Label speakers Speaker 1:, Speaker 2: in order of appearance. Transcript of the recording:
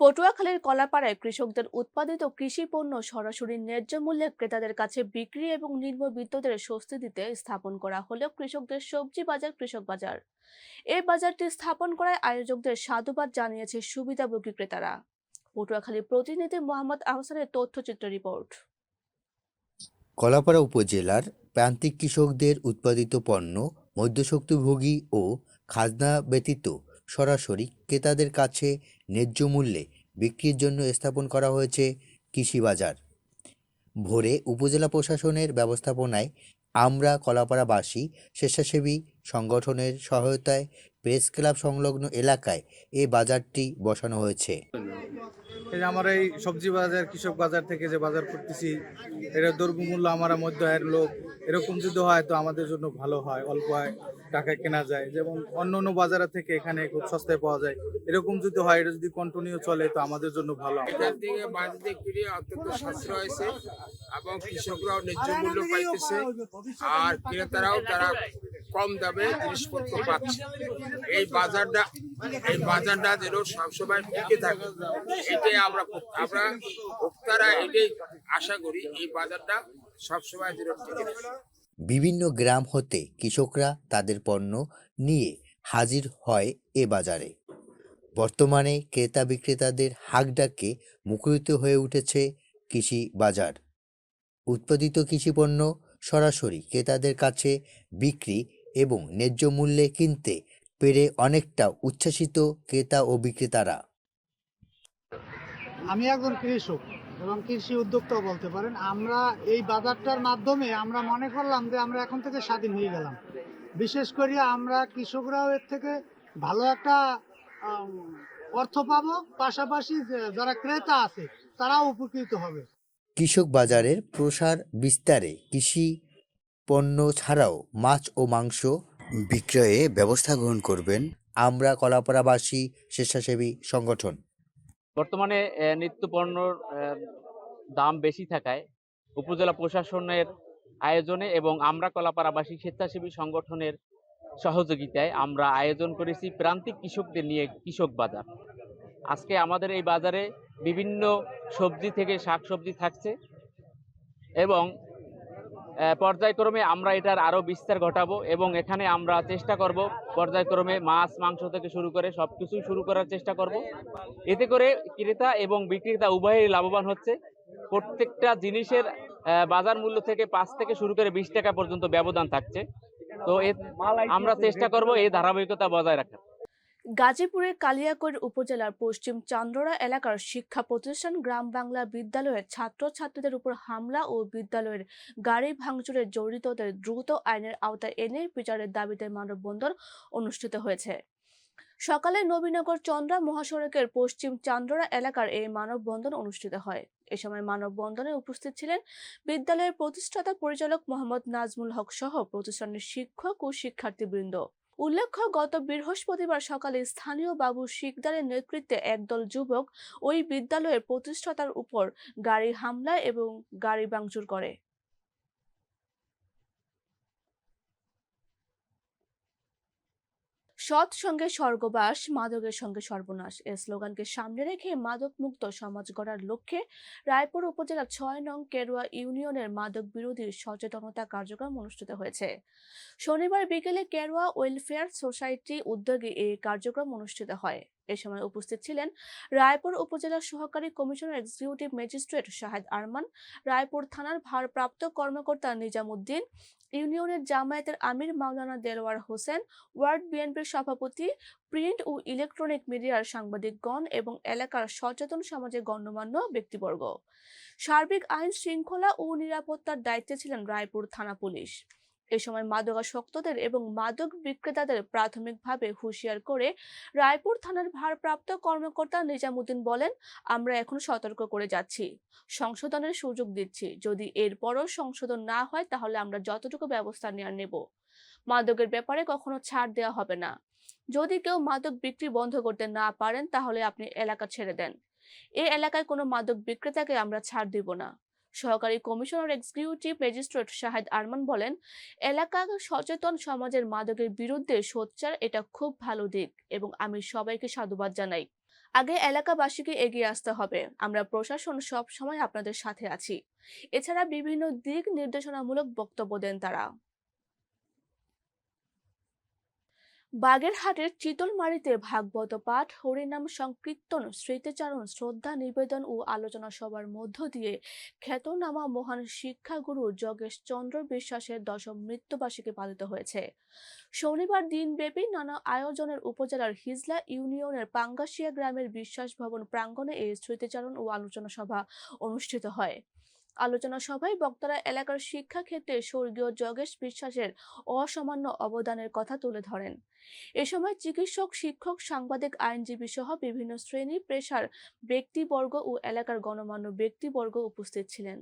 Speaker 1: পটুয়াখালীর কলাপাড়ায় কৃষকদের উৎপাদিত কৃষি পণ্য সরাসরি ন্যায্য মূল্যে ক্রেতাদের কাছে বিক্রি এবং নিম্নবিত্তদের স্বস্তি দিতে স্থাপন করা হলো কৃষকদের সবজি বাজার, কৃষক বাজার। এই বাজারটি স্থাপন করায় আয়োজকদের সাধুবাদ জানিয়েছে সুবিধাভোগী ক্রেতারা। পটুয়াখালী প্রতিনিধি মোহাম্মদ আহসানের তথ্যচিত্র রিপোর্ট।
Speaker 2: কলাপাড়া উপজেলার প্রান্তিক কৃষকদের উৎপাদিত পণ্য মধ্যশক্তিভোগী ও খাজনা ব্যতীত সরাসরি ক্রেতাদের কাছে ন্যায্য মূল্যে বিক্রির জন্য স্থাপন করা হয়েছে কৃষি বাজার ভোরে উপজেলা প্রশাসনের ব্যবস্থাপনায় আমরা কলাপাড়াবাসী স্বেচ্ছাসেবী সংগঠনের সহায়তায় প্রেস ক্লাব সংলগ্ন এলাকায় এই বাজারটি বসানো হয়েছে।
Speaker 3: এই আমরা এই সবজি বাজার, কৃষক বাজার থেকে যে বাজার করতেছি এটা দ্রব্যমূল্য আমার মধ্য আয়ের লোক, এরকম যদি হয় তো আমাদের জন্য ভালো হয়, অল্প আয়। টাকায় কেনা যায়। যেমন অন্য অন্য বাজার থেকে এখানে খুব সস্তায় পাওয়া যায়। এরকম যদি হয়, এটা যদি কন্টিনিউ চলে, তো আমাদের জন্য ভালো
Speaker 4: বাজারে এবং কৃষকরাও ন্যায্য মূল্য পাইতেছে। আর ক্রেতারাও তারা কম দামে জিনিসপত্র পাচ্ছে। এই বাজারটা এই বাজারটা যেন সবসময় টিকে থাকে, এটাই আমরা আমরা ভোক্তারা এটাই আশা করি, এই বাজারটা সবসময় যেন টিকে থাকে।
Speaker 2: বিভিন্ন গ্রাম হতে কৃষকরা তাদের পণ্য নিয়ে হাজির হয় এ বাজারে। বর্তমানে ক্রেতা বিক্রেতাদের হাঁকডাকে মুখরিত হয়ে উঠেছে কৃষি বাজার। উৎপাদিত কৃষিপণ্য সরাসরি ক্রেতাদের কাছে বিক্রি এবং ন্যায্য মূল্যে কিনতে পেরে অনেকটা উচ্ছ্বাসিত ক্রেতা ও বিক্রেতারা।
Speaker 5: আমি একজন কৃষক। এবং কৃষি উদ্যোক্তাও বলতে পারেন, আমরা এই বাজারটার মাধ্যমে আমরা মনে করলাম যে আমরা এখন থেকে স্বাধীন হয়ে গেলাম। বিশেষ করে আমরা কৃষকরাও এর থেকে ভালো একটা অর্থ পাবো, পাশাপাশি যারা ক্রেতা আছে, তারাও উপকৃত হবে।
Speaker 2: কৃষক বাজারের প্রসার বিস্তারে কৃষি পণ্য ছাড়াও মাছ ও মাংস বিক্রয়ে ব্যবস্থা গ্রহণ করবেন আমরা কলাপাড়াবাসী স্বেচ্ছাসেবী সংগঠন।
Speaker 6: বর্তমানে নিত্য পণ্যর দাম বেশি থাকায় উপজেলা প্রশাসনের আয়োজনে এবং আমরা কলাপাড়াবাসী স্বেচ্ছাসেবী সংগঠনের সহযোগিতায় আমরা আয়োজন করেছি প্রান্তিক কৃষকদের নিয়ে কৃষক বাজার। আজকে আমাদের এই বাজারে বিভিন্ন সবজি থেকে শাকসবজি থাকছে এবং পর্যায়ক্রমে আমরা এটার আরও বিস্তার ঘটাবো এবং এখানে আমরা চেষ্টা করব পর্যায়ক্রমে মাছ, মাংস থেকে শুরু করে সব কিছুই শুরু করার চেষ্টা করব। এতে করে ক্রেতা এবং বিক্রেতা উভয়ই লাভবান হচ্ছে। প্রত্যেকটা জিনিসের বাজার মূল্য থেকে পাঁচ থেকে শুরু করে বিশ টাকা পর্যন্ত ব্যবধান থাকছে। তো আমরা চেষ্টা করব এই ধারাবাহিকতা বজায় রাখার।
Speaker 1: গাজীপুরের কালিয়াকৈর উপজেলার পশ্চিম চান্দ্রা এলাকার শিক্ষা প্রতিষ্ঠান গ্রাম বাংলা বিদ্যালয়ের ছাত্রছাত্রীদের উপর হামলা ও বিদ্যালয়ের গাড়ি ভাঙচুরে জড়িতদের দ্রুত আইনের আওতায় এনে বিচারের দাবিতে মানববন্ধন অনুষ্ঠিত হয়েছে। সকালে নবীনগর চন্দ্রা মহাসড়কের পশ্চিম চান্দ্রা এলাকার এই মানববন্ধন অনুষ্ঠিত হয়। এ সময় মানববন্ধনে উপস্থিত ছিলেন বিদ্যালয়ের প্রতিষ্ঠাতা পরিচালক মোহাম্মদ নাজমুল হক সহ প্রতিষ্ঠানের শিক্ষক ও শিক্ষার্থীবৃন্দ। উল্লেখ্য, গত বৃহস্পতিবার সকালে স্থানীয় বাবু শিকদারের নেতৃত্বে একদল যুবক ওই বিদ্যালয়ের প্রতিষ্ঠাতার উপর গাড়ি হামলা এবং গাড়ি ভাঙচুর করে। সৎ সঙ্গে স্বর্গবাস, মাদকের সঙ্গে সর্বনাশ। এ স্লোগানকে সামনে রেখে মাদক মুক্ত সমাজ গড়ার লক্ষ্যে রায়পুর উপজেলার ছয় নং কেরুয়া ইউনিয়নের মাদক বিরোধী সচেতনতা কার্যক্রম অনুষ্ঠিত হয়েছে। শনিবার বিকেলে কেরুয়া ওয়েলফেয়ার সোসাইটি উদ্যোগে এই কার্যক্রম অনুষ্ঠিত হয়। এ সময় উপস্থিত ছিলেন রায়পুর উপজেলা সহকারী commissioner executive magistrate Shahed Arman, Raipur থানার ভারপ্রাপ্ত কর্মকর্তা নিজামুদ্দিন, ইউনিয়নের জামায়াতের আমির মাওলানা দেলোয়ার হোসেন, ওয়ার্ড বিএনপির সভাপতি, প্রিন্ট ও ইলেকট্রনিক মিডিয়ার সাংবাদিকগণ এবং এলাকার সচেতন সমাজের গণ্যমান্য ব্যক্তিবর্গ। সার্বিক আইন শৃঙ্খলা ও নিরাপত্তার দায়িত্বে ছিলেন রায়পুর থানা পুলিশ। এ সময় মাদকাসক্তদের এবং মাদক বিক্রেতাদের প্রাথমিকভাবে হুঁশিয়ার করে রায়পুর থানার ভারপ্রাপ্ত কর্মকর্তা নিজামুদ্দিন বলেন, আমরা এখন সতর্ক করে যাচ্ছি। সংশোধনের সুযোগ দিচ্ছি। যদি এরপরও সংশোধন না হয়, তাহলে আমরা যতটুকু ব্যবস্থা নেওয়ার নেব। মাদকের ব্যাপারে কখনো ছাড় দেওয়া হবে না। যদি কেউ মাদক বিক্রি বন্ধ করতে না পারেন, তাহলে আপনি এলাকা ছেড়ে দেন। এ এলাকায় কোনো মাদক বিক্রেতাকে আমরা ছাড় দিব না। সহকারী commissioner executive magistrate Shahed Arman বলেন, এলাকা সচেতন সমাজের মাদকের বিরুদ্ধে সোচ্চার এটা খুব ভালো দিক এবং আমি সবাইকে সাধুবাদ জানাই। আগে এলাকাবাসীকে এগিয়ে আসতে হবে। আমরা প্রশাসন সব সময় আপনাদের সাথে আছি। এছাড়া বিভিন্ন দিক নির্দেশনামূলক বক্তব্য দেন তারা। বাগেরহাটের চিতলমারিতে ভাগবত পাঠ, হরিনাম সংকীর্তন, স্মৃতিচারণ, শ্রদ্ধা নিবেদন ও আলোচনা সভার মধ্য দিয়ে খ্যাতনামা মহান শিক্ষাগুরু যোগেশ চন্দ্র বিশ্বাসের দশম মৃত্যুবার্ষিকী পালিত হয়েছে। শনিবার দিনব্যাপী নানা আয়োজনের উপজেলার হিজলা ইউনিয়নের পাঙ্গাশিয়া গ্রামের বিশ্বাস ভবন প্রাঙ্গণে এই স্মৃতিচারণ ও আলোচনা সভা অনুষ্ঠিত হয়। আলোচনা সভায় বক্তারা এলাকার শিক্ষা ক্ষেত্রে স্বর্গীয় যোগেশ বিশ্বাসের অসামান্য অবদানের কথা তুলে ধরেন। এ সময় চিকিৎসক, শিক্ষক, সাংবাদিক, আইনজীবী সহ বিভিন্ন শ্রেণি পেশার ব্যক্তিবর্গ ও এলাকার গণমান্য ব্যক্তিবর্গ উপস্থিত ছিলেন।